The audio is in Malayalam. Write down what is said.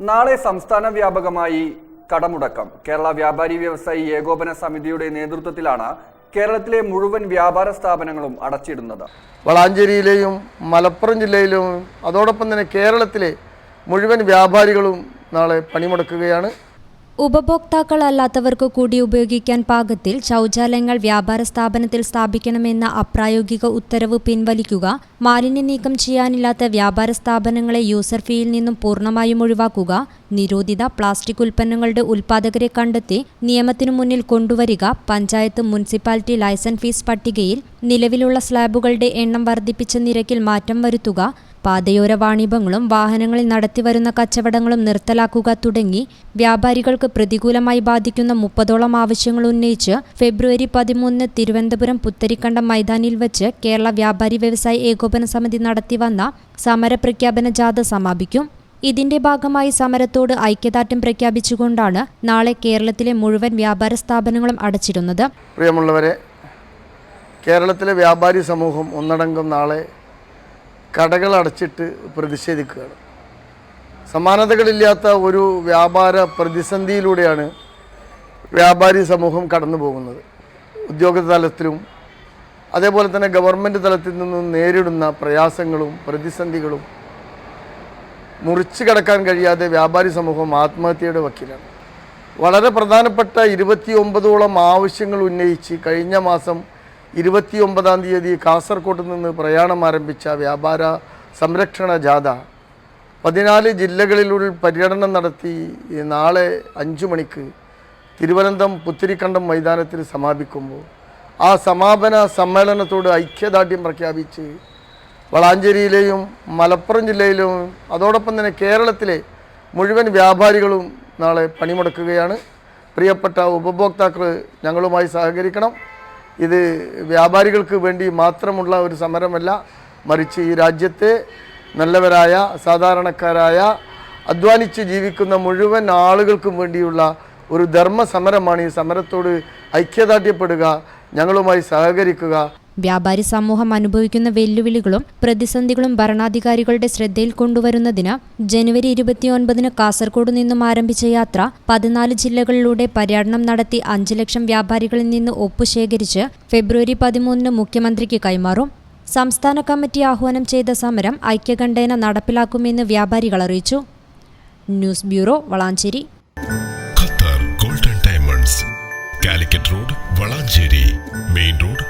നാളെ സംസ്ഥാന വ്യാപകമായി കടമുടക്കം. കേരള വ്യാപാരി വ്യവസായി ഏകോപന സമിതിയുടെ നേതൃത്വത്തിലാണ് കേരളത്തിലെ മുഴുവൻ വ്യാപാര സ്ഥാപനങ്ങളും അടച്ചിടുന്നത്. വളാഞ്ചേരിയിലെയും മലപ്പുറം ജില്ലയിലും അതോടൊപ്പം തന്നെ കേരളത്തിലെ മുഴുവൻ വ്യാപാരികളും നാളെ പണിമുടക്കുകയാണ്. ഉപഭോക്താക്കളല്ലാത്തവർക്ക് കൂടി ഉപയോഗിക്കാൻ പാകത്തിൽ ശൗചാലയങ്ങൾ വ്യാപാര സ്ഥാപനത്തിൽ സ്ഥാപിക്കണമെന്ന അപ്രായോഗിക ഉത്തരവ് പിൻവലിക്കുക മാലിന്യ നീക്കം ചെയ്യാനില്ലാത്ത വ്യാപാര സ്ഥാപനങ്ങളെ യൂസർ ഫീയിൽ നിന്നും പൂർണമായും ഒഴിവാക്കുക നിരോധിത പ്ലാസ്റ്റിക് ഉൽപ്പന്നങ്ങളുടെ ഉൽപ്പാദകരെ കണ്ടെത്തി നിയമത്തിനു മുന്നിൽ കൊണ്ടുവരിക പഞ്ചായത്ത് മുനിസിപ്പാലിറ്റി ലൈസൻസ് ഫീസ് പട്ടികയിൽ നിലവിലുള്ള സ്ലാബുകളുടെ എണ്ണം വർദ്ധിപ്പിച്ച നിരക്കിൽ മാറ്റം വരുത്തുക പാതയോര വാണിഭങ്ങളും വാഹനങ്ങളിൽ നടത്തിവരുന്ന കച്ചവടങ്ങളും നിർത്തലാക്കുക തുടങ്ങി വ്യാപാരികൾക്ക് പ്രതികൂലമായി ബാധിക്കുന്ന മുപ്പതോളം ആവശ്യങ്ങൾ ഉന്നയിച്ച് ഫെബ്രുവരി പതിമൂന്നിന് തിരുവനന്തപുരം പുത്തരിക്കണ്ടം മൈതാനിയിൽ വെച്ച് കേരള വ്യാപാരി വ്യവസായി ഏകോപന സമിതി നടത്തിവന്ന സമരപ്രഖ്യാപന ജാഥ സമാപിക്കും. ഇതിന്റെ ഭാഗമായി സമരത്തോട് ഐക്യദാർഢ്യം പ്രഖ്യാപിച്ചുകൊണ്ടാണ് നാളെ കേരളത്തിലെ മുഴുവൻ വ്യാപാര സ്ഥാപനങ്ങളും അടച്ചിരുന്നത് പ്രിയമുള്ളവരെ കേരളത്തിലെ വ്യാപാരി സമൂഹം ഒന്നടങ്കം നാളെ കടകൾ അടച്ചിട്ട് പ്രതിഷേധിക്കുകയാണ്. സമാനതകളില്ലാത്ത ഒരു വ്യാപാര പ്രതിസന്ധിയിലൂടെയാണ് വ്യാപാരി സമൂഹം കടന്നു പോകുന്നത്. ഉദ്യോഗ തലത്തിലും അതേപോലെ തന്നെ ഗവൺമെന്റ് തലത്തിൽ നിന്നും നേരിടുന്ന പ്രയാസങ്ങളും പ്രതിസന്ധികളും മുറിച്ചു കടക്കാൻ കഴിയാതെ വ്യാപാരി സമൂഹം ആത്മഹത്യയുടെ വക്കീലാണ്. വളരെ പ്രധാനപ്പെട്ട ഇരുപത്തി ഒമ്പതോളം ആവശ്യങ്ങൾ ഉന്നയിച്ച് കഴിഞ്ഞ മാസം ഇരുപത്തി ഒമ്പതാം തീയതി കാസർകോട്ട് നിന്ന് പ്രയാണം ആരംഭിച്ച വ്യാപാര സംരക്ഷണ ജാഥ പതിനാല് ജില്ലകളിലൂടെ പര്യടനം നടത്തി നാളെ അഞ്ചു മണിക്ക് തിരുവനന്തപുരം പുത്തിരിക്കണ്ടം മൈതാനത്തിൽ സമാപിക്കുമ്പോൾ ആ സമാപന സമ്മേളനത്തോട് ഐക്യദാർഢ്യം പ്രഖ്യാപിച്ച് വളാഞ്ചേരിയിലെയും മലപ്പുറം ജില്ലയിലും അതോടൊപ്പം തന്നെ കേരളത്തിലെ മുഴുവൻ വ്യാപാരികളും നാളെ പണിമുടക്കുകയാണ്. പ്രിയപ്പെട്ട ഉപഭോക്താക്കൾ ഞങ്ങളുമായി സഹകരിക്കണം. ഇത് വ്യാപാരികൾക്ക് വേണ്ടി മാത്രമുള്ള ഒരു സമരമല്ല മറിച്ച് ഈ രാജ്യത്തെ നല്ലവരായ സാധാരണക്കാരായ അധ്വാനിച്ച് ജീവിക്കുന്ന മുഴുവൻ ആളുകൾക്കും വേണ്ടിയുള്ള ഒരു ധർമ്മ സമരമാണ് ഈ സമരത്തോട് ഐക്യദാർഢ്യപ്പെടുക ഞങ്ങളുമായി സഹകരിക്കുക. വ്യാപാരി സമൂഹം അനുഭവിക്കുന്ന വെല്ലുവിളികളും പ്രതിസന്ധികളും ഭരണാധികാരികളുടെ ശ്രദ്ധയിൽ കൊണ്ടുവരുന്നതിന് ജനുവരി ഇരുപത്തിയൊൻപതിന് കാസർഗോഡ് നിന്നും ആരംഭിച്ച യാത്ര പതിനാല് ജില്ലകളിലൂടെ പര്യടനം നടത്തി അഞ്ചു ലക്ഷം വ്യാപാരികളിൽ നിന്ന് ഒപ്പുശേഖരിച്ച് ഫെബ്രുവരി പതിമൂന്നിന് മുഖ്യമന്ത്രിക്ക് കൈമാറും. സംസ്ഥാന കമ്മിറ്റി ആഹ്വാനം ചെയ്ത സമരം ഐക്യകണ്ഠേന നടപ്പിലാക്കുമെന്ന് വ്യാപാരികൾ അറിയിച്ചു. News bureau Valanchery. Qatar golden diamonds Calicut road Valanchery main road